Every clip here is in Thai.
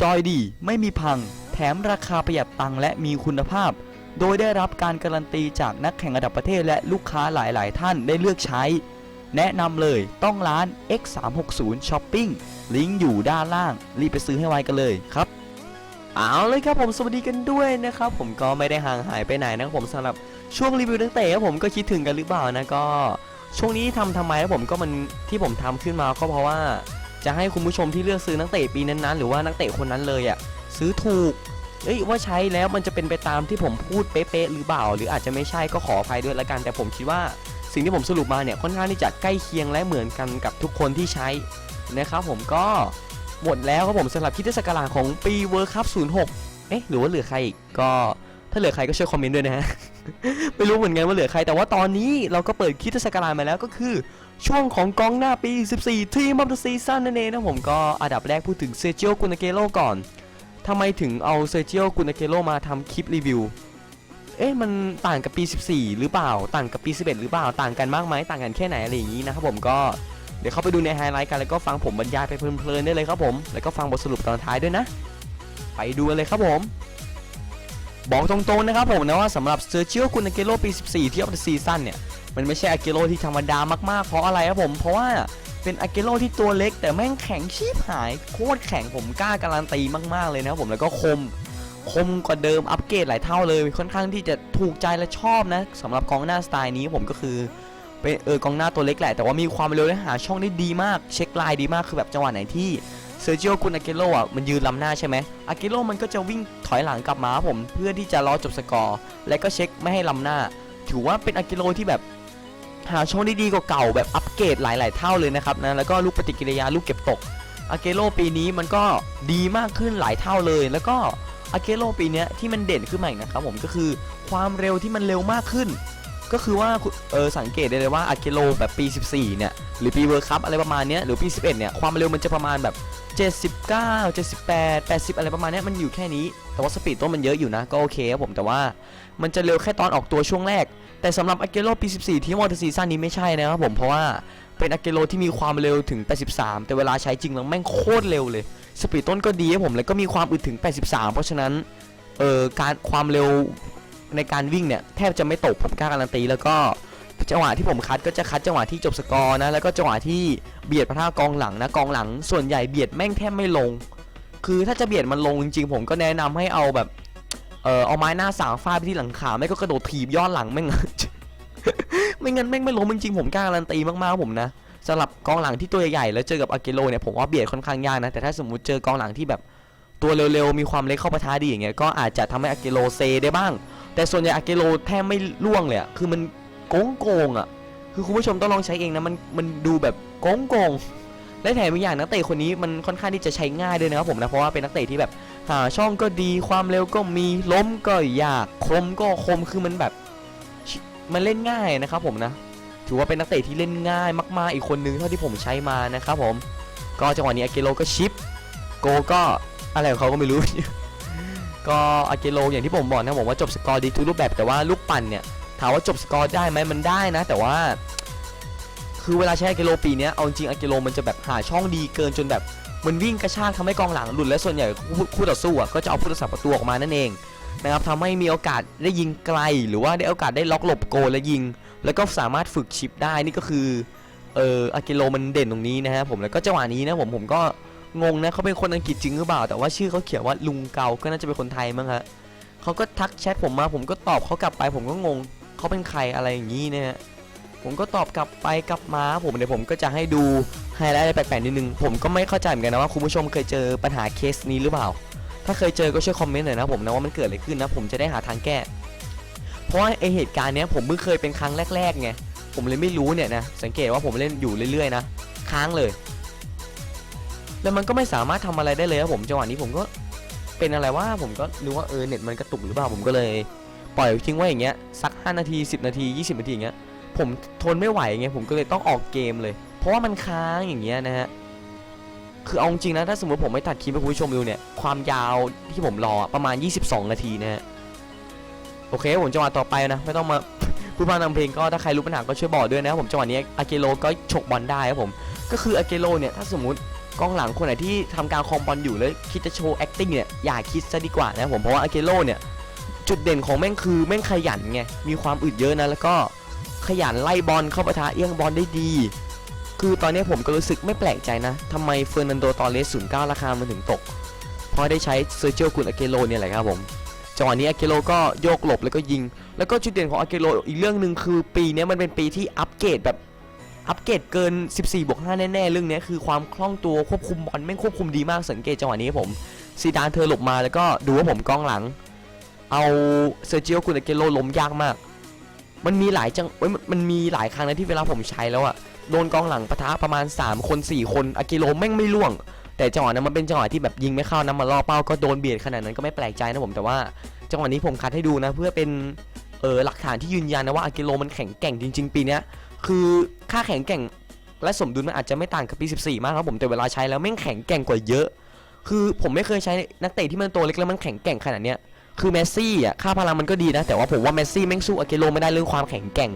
จอยดีไม่มีพัง แถมราคาประหยัดตังและมีคุณภาพ โดยได้รับการการันตีจากนักแข่งระดับประเทศและลูกค้าหลาย ๆ ท่านได้เลือกใช้ แนะนำเลยต้องร้าน X360 Shopping ลิงก์อยู่ด้านล่าง รีบไปซื้อให้ไวกันเลยครับ เอาเลยครับผมสวัสดีกันด้วยนะครับ ผมก็ไม่ได้ห่างหายไปไหนนะครับผมสำหรับช่วงรีวิวนักเตะครับผมก็คิดถึงกันหรือเปล่านะก็ ช่วงนี้ทำทำไมครับผมก็มันที่ผมทำขึ้นมาก็เพราะว่า จะให้คุณผู้ชมที่เลือกซื้อนักเตะปีนั้นๆ หรือว่านักเตะคนนั้นเลยอะซื้อถูกเอ้ยว่าใช้แล้วมันจะเป็นไปตามที่ผมพูดเป๊ะๆหรือเปล่า หรืออาจจะไม่ใช่ก็ขออภัยด้วยละกัน แต่ผมคิดว่าสิ่งที่ผมสรุปมาเนี่ยค่อนข้างที่จะใกล้เคียงและเหมือนกันกับทุกคนที่ใช้นะครับผมก็หมดแล้วครับผมสำหรับคิดเทศกราชของปีเวิร์คัพ06 เอ๊ะหรือว่าเหลือใครอีกก็ถ้าเหลือใครก็ช่วยคอมเมนต์ด้วยนะฮะไม่รู้เหมือนกันว่าเหลือใครแต่ว่าตอนนี้เราก็เปิดคิดเทศกราชมาแล้วก็คือ ช่วงของกองหน้าปี 14 ทีมอ f เดอะซีซั่นนั่นเองนะผมก็อันดับแรกพูดถึงเซจิโอกุนเกโลก่อนทำไมถึงเอาเซจิโอกุนเกโลมาทำคลิปรีวิว เอ๊ะมันต่างกับปี 14 หรือเปล่า ต่างกับปี 11 หรือเปล่า ต่างกันมากไหมต่างกันแค่ไหนอะไรอย่างนี้นะครับผมก็เดี๋ยวเข้าไปดูในไฮไลท์กันแล้วก็ฟังผมบรรยายไปเพลินๆได้เลยครับผม แล้วก็ฟังบทสรุปตอนท้ายด้วยนะ ไปดูกันเลยครับผม บอกตรงๆนะครับผมนะว่าสำหรับเซอร์เชียลกุนเกโลปี 14 ที่ออฟเดอะซีซั่นเนี่ย มันไม่ใช่อาเกโลที่ธรรมดามากๆ เพราะอะไรครับผม เพราะว่าเป็นอาเกโลที่ตัวเล็ก แต่แม่งแข็งชีพหาย โคตรแข็งผมกล้าการันตีมากๆเลยนะครับผมแล้วก็คมคมกว่าเดิมอัปเกรดหลายเท่าเลยค่อนข้างที่จะถูกใจและชอบนะสำหรับกองหน้าสไตล์นี้ผมก็คือเป็นเออกองหน้าตัวเล็กแหละแต่ว่ามีความเร็วและหาช่องได้ดีมาก เช็คลายดีมากคือแบบจังหวะไหนที่เซอร์จิโอกุนอาเกโลอะมันยืนลำหน้าใช่ไหมอาเกโลมันก็จะวิ่งถอยหลังกลับมาผมเพื่อที่จะรอจบสกอร์ และก็เช็คไม่ให้ลำหน้า ถือว่าเป็นอาเกโลที่แบบ หาช่องด้ดีกว่าเก่าแบบอัปเกรดหลาย ๆ เท่าเลยนะครับนะแล้วก็ลูกปฏิกิริยาลูกเก็บตกอาเกโลปีนี้มันก็ดีมากขึ้นหลายเท่าเลย แล้วก็อาเกโลปีนี้ที่มันเด่นขึ้นมาอีกนะครับผมก็คือความเร็วที่มันเร็วมากขึ้น ก็คือว่าเออสังเกตได้เลยว่าอาเกโลแบบปี 14 เนี่ยหรือปีเวิร์คัพอะไรประมาณเนี้ยหรือปี 11 เนี่ยความเร็วมันจะประมาณแบบ 79 78 80 อะไรประมาณนี้มันอยู่แค่นี้ แต่ว่าสปีดต้นมันเยอะอยู่นะ ก็โอเคครับผม แต่ว่ามันจะเร็วแค่ตอนออกตัวช่วงแรก แต่สำหรับอาเกโปี 14 ที่มอเตอร์ซีซั่นนี้ไม่ใช่นะครับผม เพราะว่าเป็นอาเกโที่มีความเร็วถึง 83 แต่เวลาใช้จริงแล้วแม่งโคตรเร็วเลย สปีดต้นก็ดีครับผม แล้วก็มีความอึดถึง 83 เพราะฉะนั้น เอ่อ การความเร็วในการวิ่งเนี่ยแทบจะไม่ตกผมกล้าการันตีแล้วก็ จังหวะที่ผมคัดก็จะคัดจังหวะที่จบสกอร์นะ แล้วก็จังหวะที่เบียดพระท่ากองหลังนะกองหลัง ส่วนใหญ่เบียดแม่งแทบไม่ลง คือถ้าจะเบียดมันลงจริงๆ ผมก็แนะนำให้เอาแบบเออเอาไม้หน้าสามฟาดไปที่หลังขาไม่ก็กระโดดถีบย้อนหลังแม่งไม่งั้นแม่งไม่ล้มจริงๆผมกล้าการันตีมากๆผมนะสำหรับกองหลังที่ตัวใหญ่ๆแล้วเจอกับอาเกโลเนี่ยผมว่าเบียดค่อนข้างยากนะแต่ถ้าสมมุติเจอกองหลังที่แบบตัวเร็วๆมีความเล็กเข้าปะทะดีอย่างเงี้ยก็อาจจะทำให้อาเกโลเซได้บ้าง แต่ส่วนใหญ่อาเกโลแทบไม่ล่วงเลยคือมัน โกงโกงๆอะคือคุณผู้ชมต้องลองใช้เองนะมันมันดูแบบโกงโกงและแถมอีกอย่างนักเตะคนนี้มันค่อนข้างที่จะใช้ง่ายด้วยนะครับผมนะเพราะว่าเป็นนักเตะที่แบบหาช่องก็ดีความเร็วก็มีล้มก็ยากคมก็คมคือมันแบบมันเล่นง่ายนะครับผมนะ ถือว่าเป็นนักเตะที่เล่นง่ายมากๆอีกคนนึงเท่าที่ผมใช้มานะครับผมก็จังหวะนี้อาเกโลก็ชิปโกก็อะไรของเขาก็ไม่รู้ ก็อาเกโลอย่างที่ผมบอกนะผมว่าจบสกอร์ดีทุกรูปแบบแต่ว่าลูกปั่นเนี่ย ถามว่าจบสกอร์ได้ไหมมันได้นะ แต่ว่า คือเวลาใช้อาเกโลปีนี้เอาจริงอาเกโลมันจะแบบหาช่องดีเกินจนแบบมันวิ่งกระชากทำให้กองหลังหลุดและส่วนใหญ่คู่คู่ต่อสู้ก็จะเอาผู้รักษาประตูออกมานั่นเองนะครับทำให้มีโอกาสได้ยิงไกล หรือว่าได้โอกาสได้ล็อกหลบโกและยิง แล้วก็สามารถฝึกชิปได้นี่ก็คือเอออากิโลมันเด่นตรงนี้นะฮะผมแล้วก็จังหวะนี้นะผมผมก็งงนะเขาเป็นคนอังกฤษจริงหรือเปล่า แต่ว่าชื่อเขาเขียนว่าลุงเกาก็น่าจะเป็นคนไทยมั้งฮะเขาก็ทักแชทผมมาผมก็ตอบเขากลับไปผมก็งง เขาเป็นใครอะไรอย่างนี้นะฮะผมก็ตอบกลับไปกลับมา ผมเดี๋ยวผมก็จะให้ดูไฮไลท์อะไรแปลกๆนิดนึงผมก็ไม่เข้าใจเหมือนกันนะว่าคุณผู้ชมเคยเจอปัญหาเคสนี้หรือเปล่า ถ้าเคยเจอก็ช่วยคอมเมนต์หน่อยนะผมนะว่ามันเกิดอะไรขึ้นนะ ผมจะได้หาทางแก้ เพราะว่าไอเหตุการณ์เนี้ยผมเพิ่งเคยเป็นครั้งแรกๆไงผมเลยไม่รู้เนี่ยนะสังเกตว่าผมเล่นอยู่เรื่อยๆนะค้างเลย แล้วมันก็ไม่สามารถทำอะไรได้เลยครับผมจังหวะนี้ผมก็เป็นอะไรว่าผมก็นึกว่าเออเน็ตมันกระตุกหรือเปล่าผมก็เลย ปล่อยทิ้งไว้อย่างเงี้ยสัก 5 นาที 10 นาที 20 นาทีอย่างเงี้ยผมทนไม่ไหวไงผมก็เลยต้องออกเกมเลย เพราะว่ามันค้างอย่างเงี้ยนะฮะคือเอาจริงนะถ้าสมมติผมไม่ตัดคลิปให้คุณผู้ชมดูเนี่ยความยาวที่ผมรอประมาณ 22 นาทีนะฮะโอเคผมจังหวะต่อไปนะไม่ต้องมาพูดพานำเพลงก็ถ้าใครรู้ปัญหาก็ช่วยบอกด้วยนะครับผมจังหวะนี้อาเกโลก็ฉกบอลได้ครับผมก็คืออาเกโลเนี่ยถ้าสมมติกองหลังคนไหนที่ทำการคองบอลอยู่แล้วคิดจะโชว์ acting เนี่ยอย่าคิดซะดีกว่านะผมเพราะว่าอาเกโลเนี่ย จุดเด่นของแม่งคือแม่งขยันไง มีความอึดเยอะนะ แล้วก็ขยันไล่บอลเข้าปะทะเอี้ยงบอลได้ดี คือตอนนี้ผมก็รู้สึกไม่แปลกใจนะทำไมเฟอร์นันโดตอเลส09ราคามันถึงตก เพราะได้ใช้เซอร์เจียกุนอาเกโลเนี่ยแหละครับผมจังหวะนี้อาเกโลก็โยกหลบแล้วก็ยิง แล้วก็จุดเด่นของอาเกโลอีกเรื่องหนึ่งคือปีนี้มันเป็นปีที่อัปเกรดแบบอัปเกรดเกิน 14บวก5แน่ๆ เรื่องนี้คือความคล่องตัวควบคุมบอลแม่งควบคุมดีมากสังเกตจังหวะนี้ครับผมซีดานเธอหลบมาแล้วก็ดูว่าผมกองหลัง เอาเซอร์จิโอกุนอาเกโลล้มยากมาก มันมีหลายจังเว้ยมันมีหลายครั้งนะที่เวลาผมใช้แล้วอะโดนกองหลังปะทะประมาณ 3 คน 4 คนอาเกโลแม่งไม่ล่วง แต่จังหวะนั้นมันเป็นจังหวะที่แบบยิงไม่เข้านะมาล่อเป้าก็โดนเบียดขนาดนั้นก็ไม่แปลกใจนะผมแต่ว่าจังหวะนี้ผมคัดให้ดูนะ เพื่อเป็นเออหลักฐานที่ยืนยันนะว่าอากิโลมันแข็งแกร่งจริง ๆ ปีนี้คือค่าแข็งแกร่งและสมดุลมันอาจจะไม่ต่างกับปี 14 มากครับผมแต่เวลาใช้แล้วแม่งแข็งแกร่งกว่าเยอะ คือผมไม่เคยใช้นักเตะที่มันตัวเล็กแล้วมันแข็งแกร่งขนาดเนี้ย คือเมสซี่อะค่าพลังมันก็ดีนะ แต่ว่าผมว่าเมสซี่แม่งสู้อากิโลไม่ได้เรื่องความแข็งแกร่ง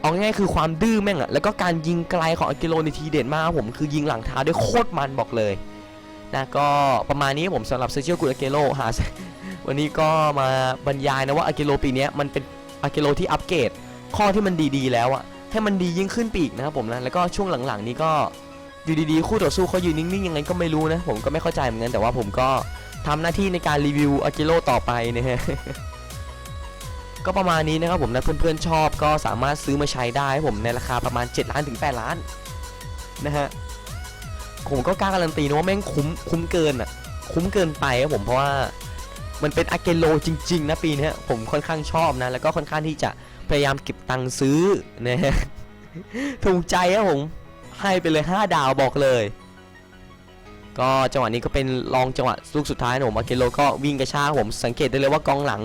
เอาง่ายๆคือความดื้อแม่งอะ แล้วก็การยิงไกลของอากิโลในทีเด็ดมากผมคือยิงหลังเท้าด้วยโคตรมันบอกเลยนะก็ประมาณนี้ผมสำหรับเซอร์เชียลกุอาเกโลหาวันนี้ก็มาบรรยายนะว่าอากิโลปีเนี้ยมันเป็นอากิโลที่อัปเกรดข้อที่มันดีๆแล้วอะให้มันดียิ่งขึ้นปอีกนะครับผมนะแล้วก็ช่วงหลังๆ นี้ก็อยู่ดีๆคู่ต่อสู้เขายืนนิ่งๆยังไงก็ไม่รู้นะผมก็ไม่เข้าใจเหมือนกันแต่ว่าผมก็ ทำหน้าที่ในการรีวิวอากิโลต่อไปนะฮะก็ประมาณนี้นะครับผมนะเพื่อนๆชอบก็สามารถซื้อมาใช้ได้ผมในราคาประมาณ 7 ล้านถึง 8 ล้านนะฮะผมก็กล้าการันตีนะว่าแม่งคุ้มคุ้มเกินอะคุ้มเกินไปครับผมเพราะว่ามันเป็นอาเกโลจริง ๆ นะปีนี้ผมค่อนข้างชอบนะ แล้วก็ค่อนข้างที่จะพยายามเก็บตังค์ซื้อนะฮะถูกใจครับผมให้ไปเลย 5 ดาวบอกเลย ก็จังหวะนี้ก็เป็นลองจังหวะลูกสุดท้ายนะผมอาเกโลก็วิ่งกระชากผมสังเกตได้เลยว่ากองหลัง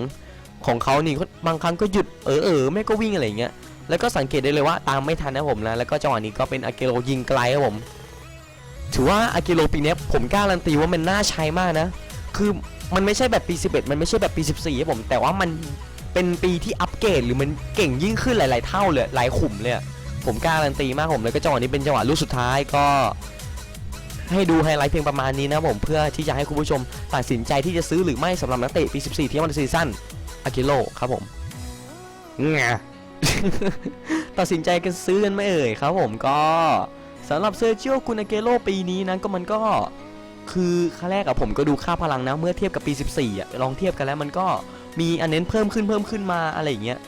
ของเขานี่บางครั้งก็หยุดเออเออไม่ก็วิ่งอะไรอย่างเงี้ยแล้วก็สังเกตได้เลยว่าตามไม่ทันนะผมนะแล้วก็จังหวะนี้ก็เป็นอาเกโลยิงไกลครับผม ถือว่าอาเกโลปีนี้ผมกล้ารันตีว่ามันน่าใช้มากนะ คือมันไม่ใช่แบบปี 11 มันไม่ใช่แบบปี 14ครับผม แต่ว่ามันเป็นปีที่อัปเกรดหรือมันเก่งยิ่งขึ้นหลาย ๆ เท่าเลยหลายขุมเลยผมกล้าการันตีมากผมแล้วก็จังหวะนี้เป็นจังหวะลูกสุดท้ายก็ ให้ดูไฮไลท์เพียงประมาณนี้นะผมเพื่อที่จะให้คุณผู้ชมตัดสินใจที่จะซื้อหรือไม่สำหรับนักเตะปี 14 ที่มันซีซั่นอากิโลครับผมงะตัดสินใจกันซื้อกันไหม่เอ่ยครับผมก็สำหรับเซอร์จิโอกุนอาเกโลปีนี้นะก็มันก็คือครั้งแรกอะผมก็ดูค่าพลังนะ เมื่อเทียบกับปี 14อะลองเทียบกันแล้วมันก็มีอันเน้นเพิ่มขึ้นเพิ่มขึ้นมาอะไรอย่างเงี้ย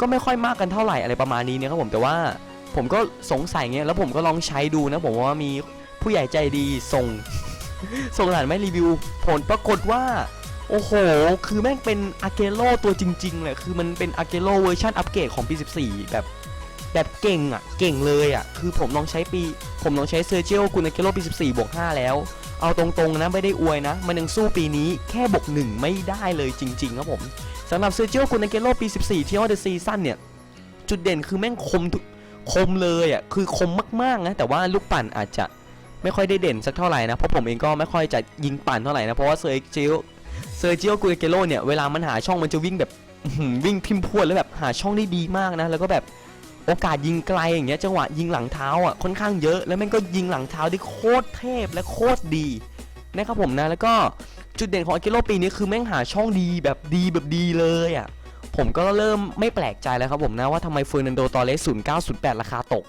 ก็ไม่ค่อยมากกันเท่าไหร่อะไรประมาณนี้เนี่ยครับผมแต่ว่าผมก็สงสัยเงี้ยแล้วผมก็ลองใช้ดูนะผมว่ามี ผู้ใหญ่ใจดีส่ง ส่งหลานไม่รีวิว ผลปรากฏว่า โอ้โห คือแม่งเป็นอาเกโลตัวจริงๆเลยคือมันเป็นอาเกโลเวอร์ชันอัปเกรดของปี 14 แบบ แบบเก่งอะ เก่งเลยอะ คือผมลองใช้ปี ผมลองใช้เซอร์เจลกุนอาเกโลปี 14บวก5แล้ว เอาตรงๆนะไม่ได้อวยนะ มันยังสู้ปีนี้แค่บวกหนึ่งไม่ได้เลยจริง ๆ ครับผมสำหรับเซอร์เจลกุนอาเกโลปี 14 ที่ออเดอร์ซีซั่นเนี่ยจุดเด่นคือแม่งคมทุกคมเลยอะคือคมมากๆนะแต่ว่าลูกปั่นอาจจะ ไม่ค่อยได้เด่นสักเท่าไหร่นะ เพราะผมเองก็ไม่ค่อยจะยิงปั่นเท่าไหร่นะ เพราะว่าเซอร์เจียลเซอร์เจียลกุนอเกโลเนี่ยเวลามันหาช่องมันจะวิ่งแบบวิ่งพิมพ์พวดแล้วแบบหาช่องได้ดีมากนะ แล้วก็แบบโอกาสยิงไกลอย่างเงี้ยจังหวะยิงหลังเท้าอะค่อนข้างเยอะ แล้วแม่งก็ยิงหลังเท้าได้โคตรเทพและโคตรดีนะครับผมนะ แล้วก็จุดเด่นของอากิโลปีนี้คือแม่งหาช่องดีแบบดีแบบดีเลยอะผมก็เริ่มไม่แปลกใจแล้วครับผมนะว่าทำไมเฟอร์นันโดตอเลส0908 ราคาตก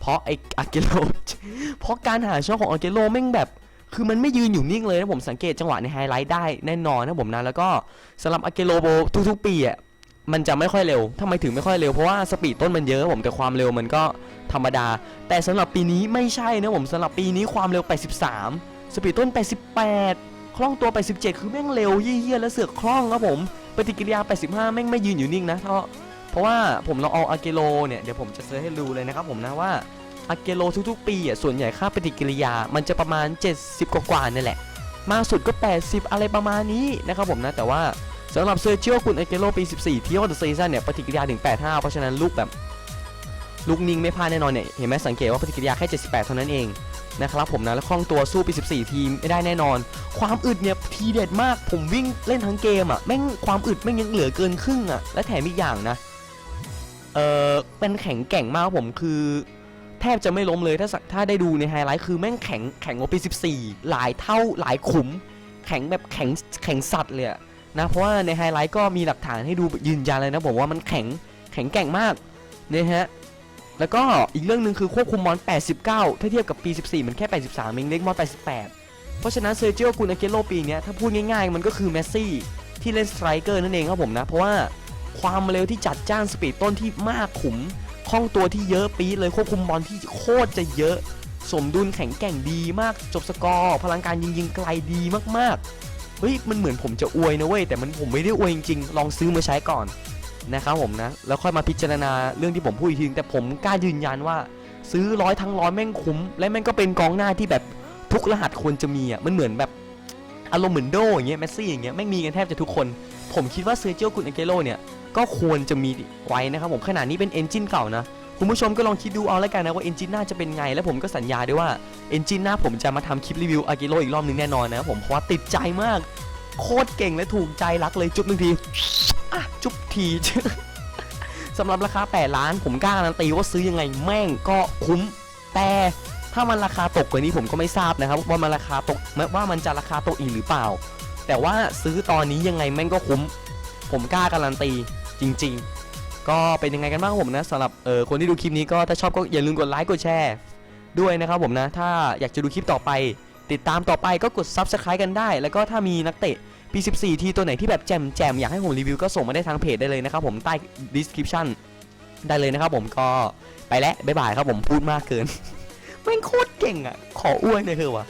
เพราะไออากิโลเพราะการหาช่องของอากิโลแม่งแบบคือมันไม่ยืนอยู่นิ่งเลยนะผมสังเกตจังหวะในไฮไลท์ได้แน่นอนนะผมนะแล้วก็สำหรับอากิโลโบทุกๆปีอะมันจะไม่ค่อยเร็วทำไมถึงไม่ค่อยเร็วเพราะว่าสปีดต้นมันเยอะผมแต่ความเร็วมันก็ธรรมดา แต่สำหรับปีนี้ไม่ใช่นะผมสำหรับปีนี้ความเร็ว 83 สปีดต้น 88 คล่องตัว 87 คือแม่งเร็วเยี่ยๆแล้วเสือกคล่องครับผมปฏิกิริยา 85 แม่งไม่ยืนอยู่นิ่งนะเพราะ ราะว่าผมลองเอาอาเกโลเนี่ยเดี๋ยวผมจะเซิร์ชให้ดูเลยนะครับผมนะว่าอาเกโลทุกๆ ปีอะส่วนใหญ่ค่าปฏิกิริยา มันจะประมาณ 70 กว่าๆนี่แหละ มากสุดก็ 80 อะไรประมาณนี้นะครับผมนะ แต่ว่าสำหรับเซอร์เชียลคุณเอเกโลปี 14 ที่ออเดอร์ซีซั่นเนี่ยปฏิกิริยาถึง 85 เพราะฉะนั้นลูกแบบลูกนิ่งไม่พลาดแน่นอนเนี่ยเห็นไหมสังเกตว่าปฏิกิริยาแค่ 78 เท่านั้นเองนะครับผมนะแล้วคล่องตัวสู้ปี 14 ทีมไม่ได้แน่นอน ความอึดเนี่ยทีเด็ดมากผมวิ่งเล่นทั้งเกมอะแม่งความอึดแม่งยังเหลือเกินครึ่งอะและแถมอีกอย่างนะ เออเป็นแข็งแกร่งมากผมคือแทบจะไม่ล้มเลยถ้าถ้าได้ดูในไฮไลท์คือแม่งแข็งแข็งกว่าปี 14 หลายเท่าหลายขุม แข็งแบบแข็งแข็งสัตว์เลยะนะเพราะว่าในไฮไลท์ก็มีหลักฐานให้ดูยืนยันเลยนะผมว่ามันแข็งแข็งแกร่งมากเนี่ยฮะแล้วก็อีกเรื่องหนึ่งคือควบคุมมอน 89 ถ้าเทียบกับปี 14 มันแค่ 83เองเล็กมอน 88 เพราะฉะนั้นเซอร์เจียโกุนอาเกโรปีนี้ถ้าพูดง่ายๆ มันก็คือเมสซี่ที่เล่นสไตรเกอร์นั่นเองครับผมนะ เพราะว่า ความเร็วที่จัดจ้านสปีดต้นที่มากขุมคล่องตัวที่เยอะปีเลยควบคุมบอลที่โคตรจะเยอะ สมดุลแข็งแกร่งดีมากจบสกอร์พลังการยิงยิงไกลดีมากๆเฮ้ยมันเหมือนผมจะอวยนะเว้ยแต่มันผมไม่ได้อวยจริงๆลองซื้อมาใช้ก่อนนะครับผมนะ แล้วค่อยมาพิจารณาเรื่องที่ผมพูดอีกทีงแต่ผมกล้ายืนยันว่าซื้อร้อยทั้งร้อยแม่งคุ้ม และแม่งก็เป็นกองหน้าที่แบบทุกรหัสควรจะมีอะมันเหมือนแบบอารมณ์เหมือนโดอย่างเงี้ยเมสซี่อย่างเงี้ยแม่งมีกันแทบจะทุกคน ผมคิดว่าเซอร์เจียโกุนอาเกโรเนี่ยก็ควรจะมีไว้นะครับผมขนาดนี้เป็นเอนจินเก่านะคุณผู้ชมก็ลองคิดดูเอาแล้วกันนะว่าเอนจินหน้าจะเป็นไง แล้วผมก็สัญญาด้วยว่าเอนจินหน้าผมจะมาทำคลิปรีวิวอากิโรอีกรอบนึงแน่นอนนะครับผมเพราะว่าติดใจมาก โคตรเก่งและถูกใจรักเลยจุ๊บหนึ่งทีอะจุ๊บทีสำหรับราคา 8 ล้าน ผมกล้าการันตีว่าซื้อยังไงแม่งก็คุ้ม แต่ถ้ามันราคาตกกว่านี้ผมก็ไม่ทราบนะครับ ว่ามันราคาตกว่ามันจะราคาตกอีกหรือเปล่า แต่ว่าซื้อตอนนี้ยังไงแม่งก็คุ้ม ผมกล้าการันตีจริง ๆ ก็เป็นยังไงกันบ้างผมนะสำหรับเออคนที่ดูคลิปนี้ก็ถ้าชอบก็อย่าลืมกดไลค์กดแชร์ด้วยนะครับผมนะถ้าอยากจะดูคลิปต่อไป ติดตามต่อไปก็กด Subscribe กันได้ แล้วก็ถ้ามีนักเตะปี14 ทีตัวไหนที่แบบแจมแจมอยากให้ผมรีวิวก็ส่งมาได้ทางเพจได้เลยนะครับผมใต้ description ได้เลยนะครับผมก็ไปแล้วบ๊ายบายครับผมพูดมากเกินแม่งโคตรเก่งอะ ขออ้วนเลยเถอะวะ